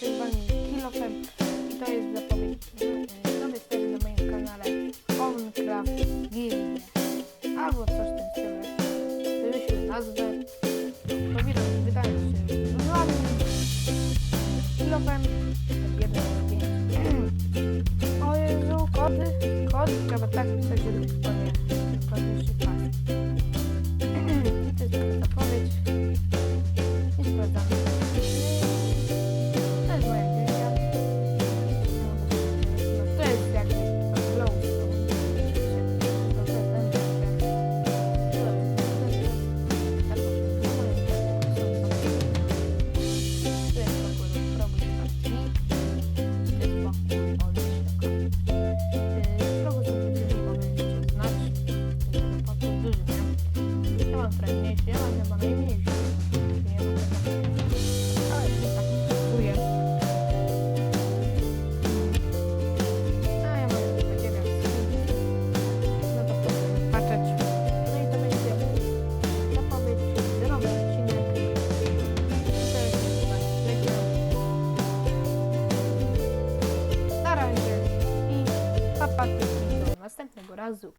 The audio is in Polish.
się wami Kilofem i to jest zapowiedź nowej serii na moim kanale Minecraft Guild albo coś w tym stylu. Wymyślę nazwę. To widać, wydaje się z wami Kilofem jeden z pięć. O Jezu, kody, kody trzeba tak pisać, żeby jest chyba zwykle. Na razie. I papa do następnego razu.